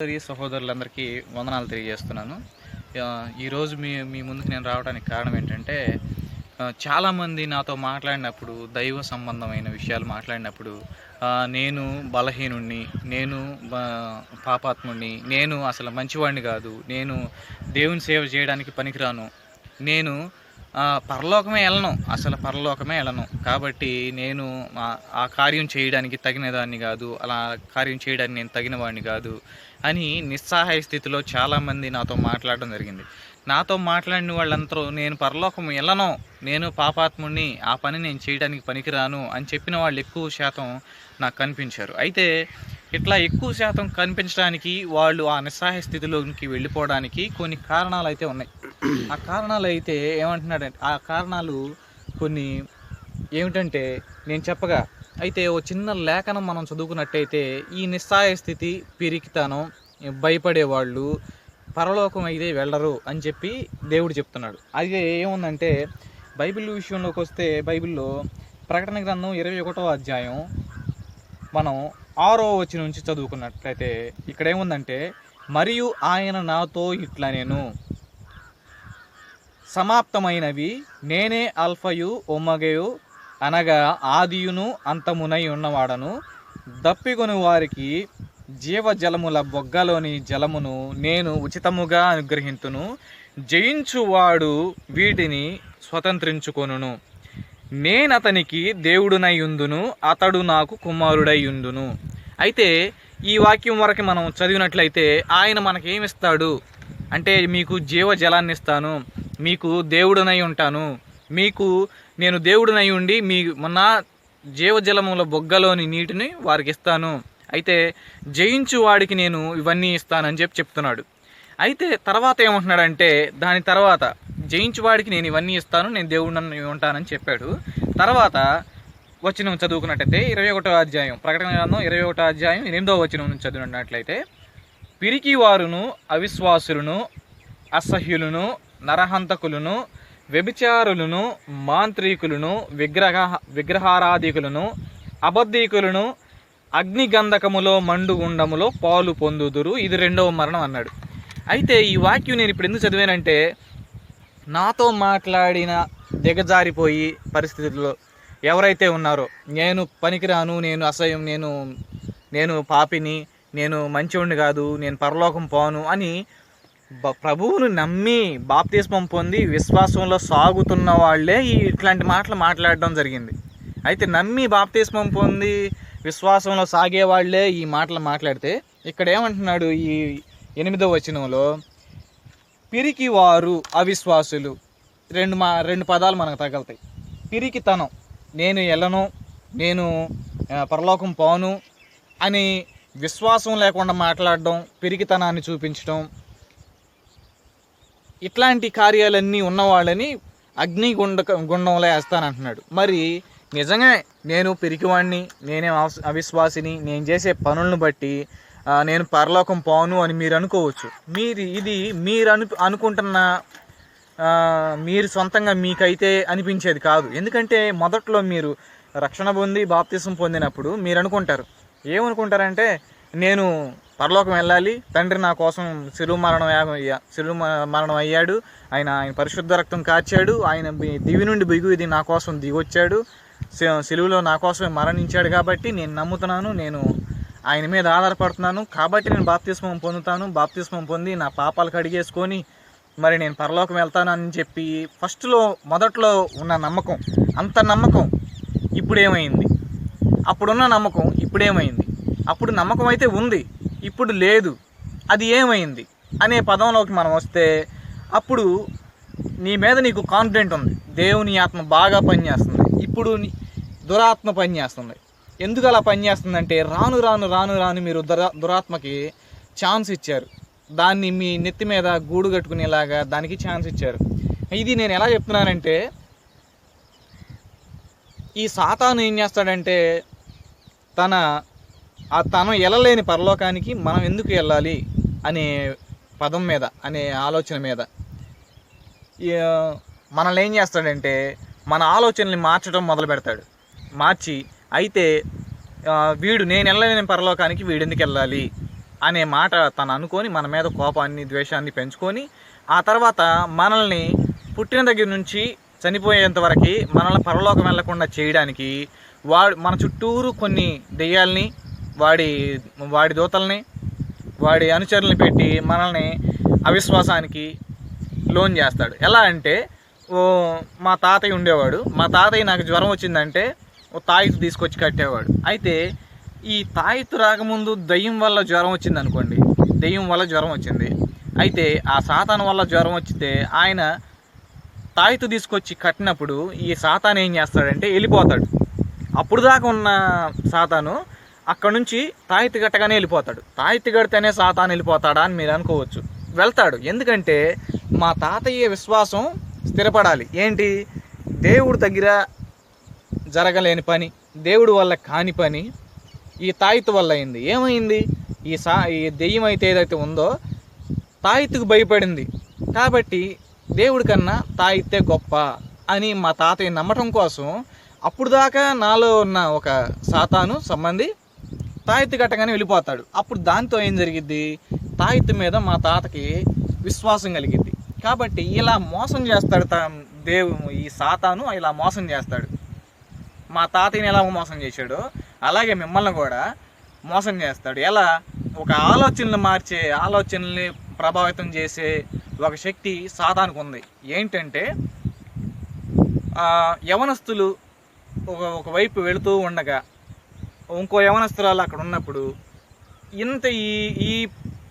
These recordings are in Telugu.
సోదరి సహోదరులందరికీ వందనాలు తెలియజేస్తున్నాను. ఈరోజు మీ మీ ముందుకు నేను రావడానికి కారణం ఏంటంటే చాలామంది నాతో మాట్లాడినప్పుడు దైవ సంబంధమైన విషయాలు మాట్లాడినప్పుడు నేను బలహీనుణ్ణి నేను పాపాత్ముణ్ణి నేను అసలు మంచివాడిని కాదు నేను దేవుని సేవ చేయడానికి పనికిరాను నేను పరలోకమే వెళ్ళను అసలు పరలోకమే వెళ్ళను కాబట్టి నేను ఆ- కార్యం చేయడానికి తగినదాన్ని కాదు అలా కార్యం చేయడానికి నేను తగిన వాడిని కాదు అని నిస్సహాయ స్థితిలో చాలామంది నాతో మాట్లాడడం జరిగింది. నాతో మాట్లాడిన వాళ్ళందరూ నేను పరలోకం వెళ్ళను నేను పాపాత్ముడిని ఆ పని నేను చేయడానికి పనికిరాను అని చెప్పిన వాళ్ళు ఎక్కువ శాతం నాకు కనిపించారు. అయితే ఇట్లా ఎక్కువ శాతం కనిపించడానికి వాళ్ళు ఆ నిస్సహాయ స్థితిలోకి వెళ్ళిపోవడానికి కొన్ని కారణాలు అయితే ఉన్నాయి. ఆ కారణాలు అయితే ఏమంటున్నాడంటే ఆ కారణాలు కొన్ని ఏమిటంటే నేను చెప్పగా అయితే ఓ చిన్న లేఖనం మనం చదువుకున్నట్టయితే ఈ నిస్సహాయ స్థితి పిరికితనం భయపడేవాళ్ళు పరలోకం అయితే వెళ్ళరు అని చెప్పి దేవుడు చెప్తున్నాడు. అది ఏముందంటే బైబిల్ విషయంలోకి వస్తే బైబిల్లో ప్రకటన గ్రంథం ఇరవై ఒకటో అధ్యాయం మనం ఆరో వచ్చి నుంచి చదువుకున్నట్లయితే ఇక్కడ ఏముందంటే మరియు ఆయన నాతో ఇట్లా నేను సమాప్తమైనవి నేనే అల్ఫయు ఒమగయు అనగా ఆదియును అంతమునై ఉన్నవాడను. దప్పిగొని వారికి జీవజలముల బొగ్గలోని జలమును నేను ఉచితముగా అనుగ్రహింతును. జయించువాడు వీటిని స్వతంత్రించుకొనును. నేనతనికి దేవుడునై ఉందును అతడు నాకు కుమారుడై అయితే ఈ వాక్యం వరకు మనం చదివినట్లయితే ఆయన మనకేమిస్తాడు? అంటే మీకు జీవజలాన్ని ఇస్తాను మీకు దేవుడునై ఉంటాను మీకు నేను దేవుడునై ఉండి మీ మొన్న జీవజలముల బొగ్గలోని నీటిని వారికి ఇస్తాను. అయితే జయించు వాడికి నేను ఇవన్నీ ఇస్తానని చెప్పి చెప్తున్నాడు. అయితే తర్వాత ఏమంటున్నాడంటే దాని తర్వాత జయించు వాడికి నేను ఇవన్నీ ఇస్తాను నేను దేవుడిని ఉంటానని చెప్పాడు. తర్వాత వచనం చదువుకున్నట్టయితే ఇరవై ఒకటో అధ్యాయం ప్రకటన గ్రంథం ఇరవై ఒకటో అధ్యాయం ఎనిమిదో వచనం నుంచి చదివినట్లయితే పిరికి వారును అవిశ్వాసులను అసహ్యులను నరహంతకులను వ్యభిచారులను మాంత్రికులను విగ్రహ విగ్రహారాధికులను అబద్ధీకులను అగ్నిగంధకములో మండు గుండములో పాలు పొందుదురు. ఇది రెండవ మరణం అన్నాడు. అయితే ఈ వాక్యం నేను ఇప్పుడు ఎందుకు చదివానంటే నాతో మాట్లాడిన దిగజారిపోయి పరిస్థితుల్లో ఎవరైతే ఉన్నారో నేను పనికిరాను నేను అసహ్యం నేను నేను పాపిని నేను మంచివాడిని కాదు నేను పరలోకం పోను అని ప్రభువును నమ్మి బాప్తిస్మం పొంది విశ్వాసంలో సాగుతున్న వాళ్ళే ఈ ఇట్లాంటి మాటలు మాట్లాడడం జరిగింది. అయితే నమ్మి బాప్తిస్మం పొంది విశ్వాసంలో సాగే వాళ్ళే ఈ మాటలు మాట్లాడితే ఇక్కడ ఏమంటున్నాడు ఈ ఎనిమిదో వచనంలో పిరికి వారు అవిశ్వాసులు. రెండు మా రెండు పదాలు మనకు తగలుతాయి. పిరికితనం. నేను వెళ్ళను నేను పరలోకం పోను అని విశ్వాసం లేకుండా మాట్లాడడం పెరిగితనాన్ని చూపించడం ఇట్లాంటి కార్యాలన్నీ ఉన్నవాళ్ళని అగ్నిగుండ గుండంలో వేస్తానంటున్నాడు. మరి నిజంగా నేను పిరికివాడిని నేనే అవిశ్వాసిని నేను చేసే పనులను బట్టి నేను పరలోకం పోను అని మీరు అనుకోవచ్చు. మీరు ఇది మీరు అను అనుకుంటున్న మీరు సొంతంగా మీకైతే అనిపించేది కాదు. ఎందుకంటే మొదట్లో మీరు రక్షణ పొంది బాప్తిసం పొందినప్పుడు మీరు అనుకుంటారు. ఏమనుకుంటారంటే నేను పరలోకం వెళ్ళాలి తండ్రి నా కోసం సిలువ మరణం అయ్యా సిలువు మరణం అయ్యాడు ఆయన ఆయన పరిశుద్ధ రక్తం కార్చాడు ఆయన దివి నుండి బిగు ఇది నా కోసం దిగొచ్చాడు సిలువులో నా కోసం మరణించాడు కాబట్టి నేను నమ్ముతున్నాను నేను ఆయన మీద ఆధారపడుతున్నాను కాబట్టి నేను బాప్తిస్మం పొందుతాను బాప్తిస్మం పొంది నా పాపాలు కడిగేసుకొని మరి నేను పరలోకం వెళ్తానని చెప్పి ఫస్ట్లో మొదట్లో ఉన్న నమ్మకం అంత నమ్మకం ఇప్పుడు ఏమైంది అప్పుడున్న నమ్మకం ఇప్పుడేమైంది? అప్పుడు నమ్మకం అయితే ఉంది ఇప్పుడు లేదు అది ఏమైంది అనే పదంలోకి మనం వస్తే అప్పుడు నీ మీద నీకు కాన్ఫిడెంట్ ఉంది. దేవుని ఆత్మ బాగా పనిచేస్తుంది. ఇప్పుడు దురాత్మ పనిచేస్తుంది. ఎందుకు అలా పనిచేస్తుందంటే రాను రాను రాను రాను మీరు దురా దురాత్మకి ఛాన్స్ ఇచ్చారు. దాన్ని మీ నెత్తి మీద గూడు కట్టుకునేలాగా దానికి ఛాన్స్ ఇచ్చారు. ఇది నేను ఎలా చెప్తున్నానంటే ఈ సాతాను ఏం చేస్తాడంటే తన ఆ తను వెళ్ళలేని పరలోకానికి మనం ఎందుకు వెళ్ళాలి అనే పదం మీద అనే ఆలోచన మీద. మనల్ని ఏం చేస్తాడంటే మన ఆలోచనల్ని మార్చడం మొదలు పెడతాడు. మార్చి అయితే వీడు నేను వెళ్ళలేని పరలోకానికి వీడెందుకు వెళ్ళాలి? అనే మాట తను అనుకొని మన మీద కోపాన్ని ద్వేషాన్ని పెంచుకొని ఆ తర్వాత మనల్ని పుట్టిన దగ్గర నుంచి చనిపోయేంత వరకు మనల్ని పరలోకం వెళ్ళకుండా చేయడానికి వాడు మన చుట్టూరు కొన్ని దెయ్యాల్ని వాడి వాడి దూతల్ని వాడి అనుచరుల్ని పెట్టి మనల్ని అవిశ్వాసానికి లోన్ చేస్తాడు. ఎలా అంటే ఓ మా తాతయ్య ఉండేవాడు. మా తాతయ్య నాకు జ్వరం వచ్చిందంటే ఓ తాయికి తీసుకొచ్చి కట్టేవాడు. అయితే ఈ తాయితు రాకముందు దయ్యం వల్ల జ్వరం వచ్చింది అనుకోండి. దెయ్యం వల్ల జ్వరం వచ్చింది. అయితే ఆ సాతాను వల్ల జ్వరం వచ్చితే ఆయన తాయితు తీసుకొచ్చి కట్టినప్పుడు ఈ సాతాను ఏం చేస్తాడంటే వెళ్ళిపోతాడు. అప్పుడు దాకా ఉన్న సాతాను అక్కడ నుంచి తాయితు కట్టగానే వెళ్ళిపోతాడు. తాయితు కడితేనే సాతాను వెళ్ళిపోతాడా అని మీరు అనుకోవచ్చు. వెళ్తాడు. ఎందుకంటే మా తాతయ్య విశ్వాసం స్థిరపడాలి. ఏంటి? దేవుడు దగ్గర జరగలేని పని దేవుడు వల్ల కాని పని ఈ తాయిత్ వల్ల అయింది. ఏమైంది? ఈ సా ఈ దెయ్యం అయితే ఏదైతే ఉందో తాయిత్తుకు భయపడింది. కాబట్టి దేవుడి కన్నా తాయిత్తే గొప్ప అని మా తాతయ్య నమ్మటం కోసం అప్పుడు దాకా నాలో ఉన్న ఒక సాతాను సంబంధి తాయిత్తు కట్టగానే వెళ్ళిపోతాడు. అప్పుడు దాంతో ఏం జరిగిద్ది? తాయిత్తు మీద మా తాతకి విశ్వాసం కలిగిద్ది. కాబట్టి ఇలా మోసం చేస్తాడు తా దేవు ఈ సాతాను ఇలా మోసం చేస్తాడు. మా తాతయ్యని ఎలా మోసం చేశాడో అలాగే మిమ్మల్ని కూడా మోసం చేస్తాడు. ఎలా? ఒక ఆలోచనలు మార్చే ఆలోచనల్ని ప్రభావితం చేసే ఒక శక్తి సాతానికి ఉంది. ఏంటంటే యవనస్తులు ఒక ఒకవైపు వెళుతూ ఉండగా ఇంకో యవనస్తురాలు అక్కడ ఉన్నప్పుడు ఇంత ఈ ఈ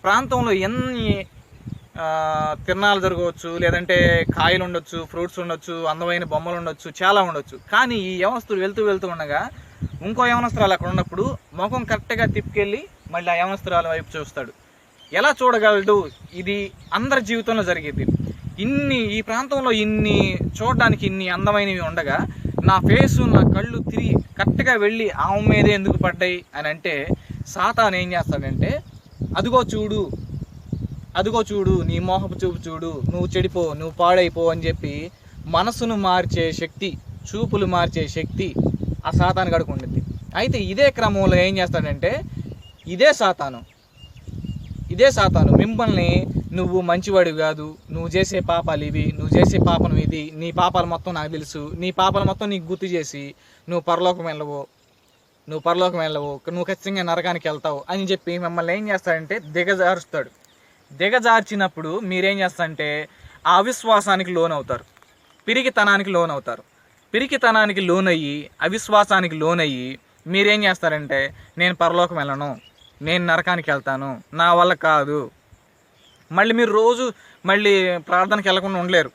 ప్రాంతంలో ఎన్ని తిరణాలు జరగవచ్చు లేదంటే కాయలు ఉండొచ్చు ఫ్రూట్స్ ఉండొచ్చు అందమైన బొమ్మలు ఉండొచ్చు చాలా ఉండొచ్చు. కానీ ఈ యవనస్తులు వెళ్తూ వెళ్తూ ఉండగా ఇంకో యవనస్తురాలు అక్కడ ఉన్నప్పుడు ముఖం కరెక్ట్గా తిప్పుకెళ్ళి మళ్ళీ ఆ యవనస్తురాల వైపు చూస్తాడు. ఎలా చూడగలడు? ఇది అందరి జీవితంలో జరిగేది. ఇన్ని ఈ ప్రాంతంలో ఇన్ని చూడడానికి ఇన్ని అందమైనవి ఉండగా నా ఫేసు నా కళ్ళు తిరిగి కరెక్ట్గా వెళ్ళి ఆమె మీదే ఎందుకు పడ్డాయి అని అంటే సాతాన్ ఏం చేస్తాడంటే అదిగో చూడు అదిగో చూడు నీ మోహపు చూపు చూడు నువ్వు చెడిపో నువ్వు పాడైపో అని చెప్పి మనసును మార్చే శక్తి చూపులు మార్చే శక్తి ఆ సాతాను గడుకు ఉండింది. అయితే ఇదే క్రమంలో ఏం చేస్తాడంటే ఇదే సాతాను. ఇదే సాతాను. మిమ్మల్ని నువ్వు మంచివాడు కాదు నువ్వు చేసే పాపాలు ఇవి నువ్వు చేసే పాపం ఇది నీ పాపాలు మొత్తం నాకు తెలుసు నీ పాపాలు మొత్తం నీకు గుర్తు చేసి నువ్వు పరలోకం వెళ్ళవు నువ్వు పరలోకం వెళ్ళవు నువ్వు ఖచ్చితంగా నరకానికి వెళ్తావు అని చెప్పి మిమ్మల్ని ఏం చేస్తాడంటే దిగజారుస్తాడు. దిగజార్చినప్పుడు మీరేం చేస్తారంటే ఆ అవిశ్వాసానికి లోన్ అవుతారు పిరికితనానికి లోన్ అవుతారు పిరికితనానికి లోన్ అయ్యి అవిశ్వాసానికి లోన్ అయ్యి మీరేం చేస్తారంటే నేను పరలోకం వెళ్ళను నేను నరకానికి వెళ్తాను నా వల్ల కాదు. మళ్ళీ మీరు రోజు మళ్ళీ ప్రార్థనకి వెళ్ళకుండా ఉండలేరు.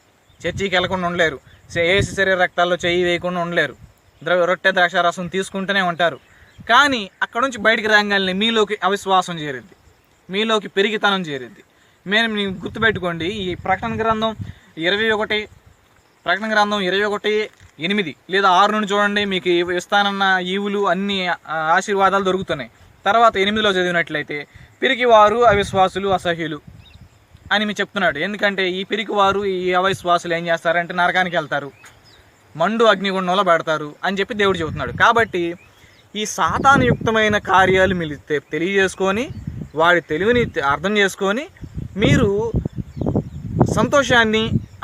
చర్చికి వెళ్ళకుండా ఉండలేరు. ఏసు శరీర రక్తాల్లో చెయ్యి వేయకుండా ఉండలేరు. ద్రవ రొట్టె ద్రాక్షారసం తీసుకుంటూనే ఉంటారు. కానీ అక్కడ నుంచి బయటికి రాగానే మీలోకి అవిశ్వాసం చేరిద్ది మీలోకి పెరిగితనం చేరిద్ది మేము నేను గుర్తుపెట్టుకోండి ఈ ప్రకటన గ్రంథం ఇరవై ఒకటి ప్రకటన గ్రంథం ఇరవై ఒకటి ఎనిమిది లేదా ఆరు నుండి చూడండి మీకు ఇస్తానన్న ఈవులు అన్ని ఆశీర్వాదాలు దొరుకుతున్నాయి. తర్వాత ఎనిమిదిలో చదివినట్లయితే పిరికివారు అవిశ్వాసులు అసహ్యులు అని మీ చెప్తున్నాడు. ఎందుకంటే ఈ పిరికివారు ఈ అవిశ్వాసులు ఏం చేస్తారంటే నరకానికి వెళ్తారు మండు అగ్నిగుండంలో పెడతారు అని చెప్పి దేవుడు చెబుతున్నాడు. కాబట్టి ఈ సాతానుయుక్తమైన కార్యాలు మీరు తెలియజేసుకొని వాడి తెలివిని అర్థం చేసుకొని మీరు సంతోషాన్ని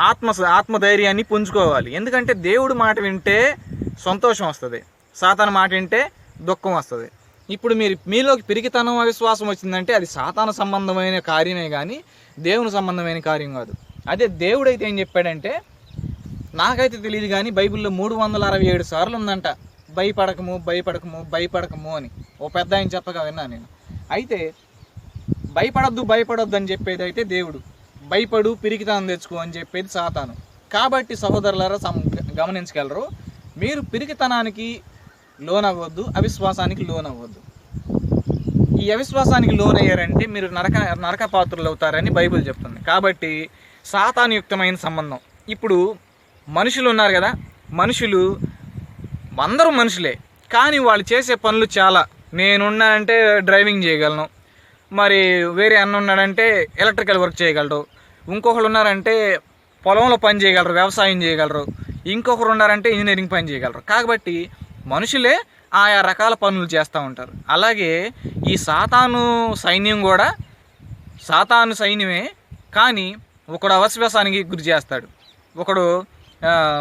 ఆత్మ ఆత్మధైర్యాన్ని పుంజుకోవాలి. ఎందుకంటే దేవుడు మాట వింటే సంతోషం వస్తుంది. సాతాను మాట వింటే దుఃఖం వస్తుంది. ఇప్పుడు మీరు మీలోకి పిరికితనం అవిశ్వాసం వచ్చిందంటే అది సాతాన సంబంధమైన కార్యమే కానీ దేవుని సంబంధమైన కార్యం కాదు. అదే దేవుడైతే ఏం చెప్పాడంటే నాకైతే తెలియదు కానీ బైబిల్లో మూడు వందల అరవై ఏడు సార్లు ఉందంట భయపడకము భయపడకము భయపడకము అని. ఓ పెద్ద ఆయన చెప్పగా విన్నాను నేను. అయితే భయపడొద్దు భయపడొద్దు అని చెప్పేది అయితే దేవుడు. భయపడు పిరికితనం తెచ్చుకో అని చెప్పేది సాతాను. కాబట్టి సహోదరులారా సమ్ గమనించగలరు మీరు పిరికితనానికి లోనవ్వద్దు అవిశ్వాసానికి లోనవ్వద్దు. ఈ అవిశ్వాసానికి లోనయ్యారంటే మీరు నరక నరక పాత్రలు అవుతారని బైబిల్ చెప్తుంది. కాబట్టి సాతానుయుక్తమైన సంబంధం. ఇప్పుడు మనుషులు ఉన్నారు కదా మనుషులు అందరూ మనుషులే. కానీ వాళ్ళు చేసే పనులు చాలా. నేనున్నానంటే డ్రైవింగ్ చేయగలను మరి వేరే అన్న ఉన్నాడంటే ఎలక్ట్రికల్ వర్క్ చేయగలరు. ఇంకొకరు ఉన్నారంటే పొలంలో పని చేయగలరు వ్యవసాయం చేయగలరు. ఇంకొకరు ఉన్నారంటే ఇంజనీరింగ్ పని చేయగలరు. కాబట్టి మనుషులే ఆయా రకాల పనులు చేస్తూ ఉంటారు. అలాగే ఈ సాతాను సైన్యం కూడా సాతాను సైన్యమే కానీ ఒకడు అవశ్వాసానికి గురి చేస్తాడు. ఒకడు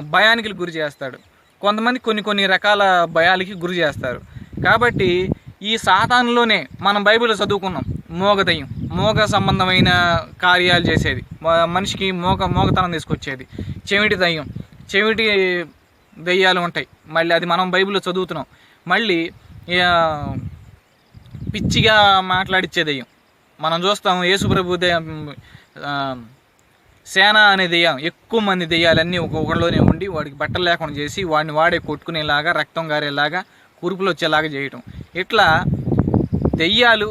భయానికి గురి చేస్తాడు. కొంతమంది కొన్ని కొన్ని రకాల భయాలకి గురి చేస్తారు. కాబట్టి ఈ సాతానులోనే మనం బైబిల్ చదువుకున్నాం. మోగ దయ్యం మోగ సంబంధమైన కార్యాలు చేసేది. మనిషికి మోగ మోగతనం తీసుకొచ్చేది. చెవిటి దయ్యం. చెవిటి దయ్యాలు ఉంటాయి. మళ్ళీ అది మనం బైబిల్లో చదువుతున్నాం. మళ్ళీ పిచ్చిగా మాట్లాడిచ్చే దెయ్యం. మనం చూస్తాం యేసుప్రభు దెయ్యం సేన అనే దెయ్యం. ఎక్కువ మంది దెయ్యాలన్నీ ఒక్కొక్కలోనే ఉండి వాడికి బట్టలు లేకుండా చేసి వాడిని వాడే కొట్టుకునేలాగా రక్తం గారేలాగా కురుపులు వచ్చేలాగా చేయటం. ఇట్లా దెయ్యాలు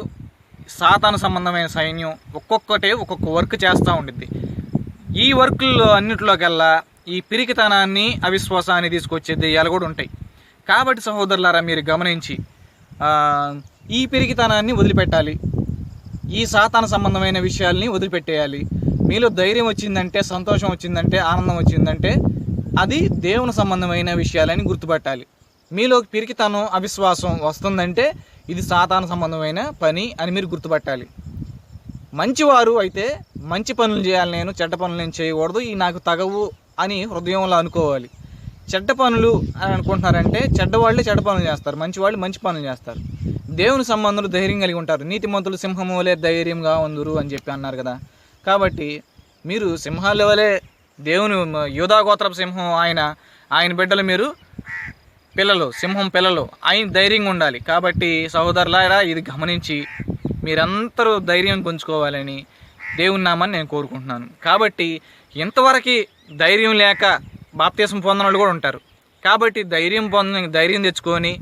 సాతాను సంబంధమైన సైన్యం ఒక్కొక్కటే ఒక్కొక్క వర్క్ చేస్తూ ఉండిద్ది. ఈ వర్కుల్లో అన్నిటిలోకెల్లా ఈ పిరికితనాన్ని అవిశ్వాసాన్ని తీసుకొచ్చే దెయ్యాలు కూడా ఉంటాయి. కాబట్టి సహోదరులారా మీరు గమనించి ఈ పిరికితనాన్ని వదిలిపెట్టాలి. ఈ సాతాన సంబంధమైన విషయాల్ని వదిలిపెట్టేయాలి. మీలో ధైర్యం వచ్చిందంటే సంతోషం వచ్చిందంటే ఆనందం వచ్చిందంటే అది దేవుని సంబంధమైన విషయాలని గుర్తుపట్టాలి. మీలో పిరికితనం అవిశ్వాసం వస్తుందంటే ఇది సాతాన సంబంధమైన పని అని మీరు గుర్తుపట్టాలి. మంచివారు అయితే మంచి పనులు చేయాలి నేను చెడ్డ పనులు నేను చేయకూడదు ఈ నాకు తగవు అని హృదయంలో అనుకోవాలి. చెడ్డ పనులు అని అనుకుంటున్నారంటే చెడ్డవాళ్ళే చెడ్డ పనులు చేస్తారు మంచి వాళ్ళు మంచి పనులు చేస్తారు. దేవుని సంబంధులు ధైర్యం కలిగి ఉంటారు. నీతిమంతులు సింహము వలె ధైర్యంగా ఉందరు అని చెప్పి అన్నారు కదా. కాబట్టి మీరు సింహాల వలె దేవుని యోధాగోత్రపు సింహం ఆయన ఆయన బిడ్డలు మీరు పిల్లలు సింహం పిల్లలు ఆయన ధైర్యంగా ఉండాలి. కాబట్టి సహోదరులారా ఇది గమనించి మీరందరూ ధైర్యం పుంజుకోవాలని దేవుని నామని నేను కోరుకుంటున్నాను. కాబట్టి ఇంతవరకు ధైర్యం లేక బాప్తీసం పొందిన వాళ్ళు కూడా ఉంటారు. కాబట్టి ధైర్యం పొంద ధైర్యం తెచ్చుకొని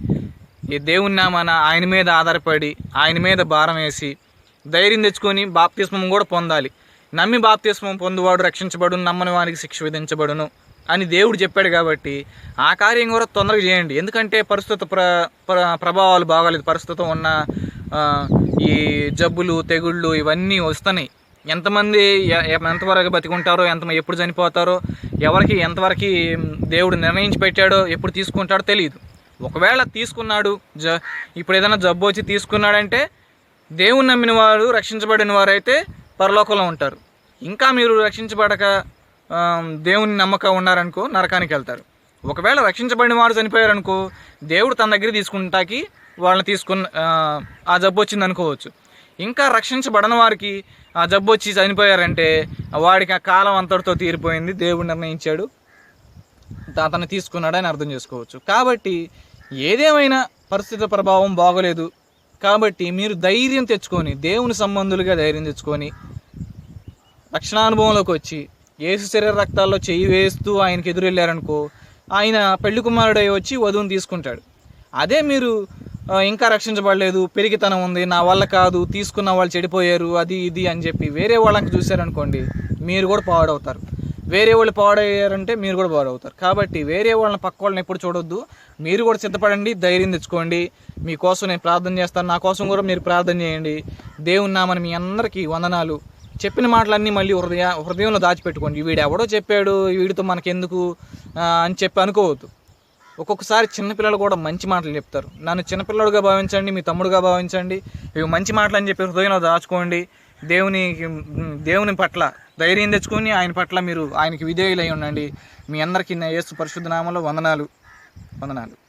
ఈ దేవుని నామాన ఆయన మీద ఆధారపడి ఆయన మీద భారం వేసి ధైర్యం తెచ్చుకొని బాప్తిస్మం కూడా పొందాలి. నమ్మి బాప్తిస్మం పొందువాడు రక్షించబడును నమ్మని వానికి శిక్ష విధించబడును. అని దేవుడు చెప్పాడు కాబట్టి ఆ కార్యం కూడా తొందరగా చేయండి. ఎందుకంటే పరిస్థితి ప్ర ప్రభావాలు బాగాలేదు. ప్రస్తుతం ఉన్న ఈ జబ్బులు తెగుళ్ళు ఇవన్నీ వస్తున్నాయి. ఎంతమంది ఎంతవరకు బతికుంటారో ఎంత ఎప్పుడు చనిపోతారో ఎవరికి ఎంతవరకు దేవుడు నిర్ణయించి పెట్టాడో ఎప్పుడు తీసుకుంటాడో తెలియదు. ఒకవేళ తీసుకున్నాడు జ ఇప్పుడు ఏదైనా జబ్బు వచ్చి తీసుకున్నాడంటే దేవుని నమ్మిన వారు రక్షించబడిన వారైతే పరలోకంలో ఉంటారు. ఇంకా మీరు రక్షించబడక దేవుని నమ్మకం ఉన్నారనుకో నరకానికి వెళ్తారు. ఒకవేళ రక్షించబడిన వారు చనిపోయారనుకో దేవుడు తన దగ్గర తీసుకుంటాకి వాళ్ళని తీసుకున్న ఆ, జబ్బు వచ్చింది అనుకోవచ్చు. ఇంకా రక్షించబడని వారికి ఆ జబ్బు వచ్చి చనిపోయారంటే వాడికి ఆ కాలం అంతటితో తీరిపోయింది దేవుడు నిర్ణయించాడు. అతను తీసుకున్నాడని అర్థం చేసుకోవచ్చు. కాబట్టి ఏదేమైనా పరిస్థితి ప్రభావం బాగోలేదు. కాబట్టి మీరు ధైర్యం తెచ్చుకొని దేవుని సంబంధులుగా ధైర్యం తెచ్చుకొని రక్షణానుభవంలోకి వచ్చి ఏసు శరీర రక్తాల్లో చెయ్యి వేస్తూ ఆయనకి ఎదురెళ్ళారనుకో ఆయన పెళ్ళి కుమారుడై వచ్చి వధువుని తీసుకుంటాడు. అదే మీరు ఇంకా రక్షించబడలేదు పెరిగితనం ఉంది నా వల్ల కాదు తీసుకున్న వాళ్ళు చెడిపోయారు అది ఇది అని చెప్పి వేరే వాళ్ళకి చూశారనుకోండి మీరు కూడా పాడవుతారు. వేరే వాళ్ళు పాడయ్యారంటే మీరు కూడా పాడవుతారు. కాబట్టి వేరే వాళ్ళని పక్క వాళ్ళని ఎప్పుడు చూడొద్దు. మీరు కూడా సిద్ధపడండి ధైర్యం తెచ్చుకోండి. మీకోసం నేను ప్రార్థన చేస్తాను నా కోసం కూడా మీరు ప్రార్థన చేయండి. దేవుని నామని మీ అందరికీ వందనాలు. చెప్పిన మాటలన్నీ మళ్ళీ హృదయ హృదయంలో దాచిపెట్టుకోండి. వీడు ఎవడో చెప్పాడు వీడితో మనకెందుకు అని చెప్పి అనుకోవద్దు. ఒక్కొక్కసారి చిన్నపిల్లలు కూడా మంచి మాటలు చెప్తారు. నన్ను చిన్నపిల్లడుగా భావించండి మీ తమ్ముడుగా భావించండి. ఇవి మంచి మాటలు అని చెప్పి హృదయంలో దాచుకోండి. దేవుని దేవుని పట్ల ధైర్యం తెచ్చుకొని ఆయన పట్ల మీరు ఆయనకి విధేయులై ఉండండి. మీ అందరికీ నా యేసు పరిశుద్ధ నామంలో వందనాలు. వందనాలు.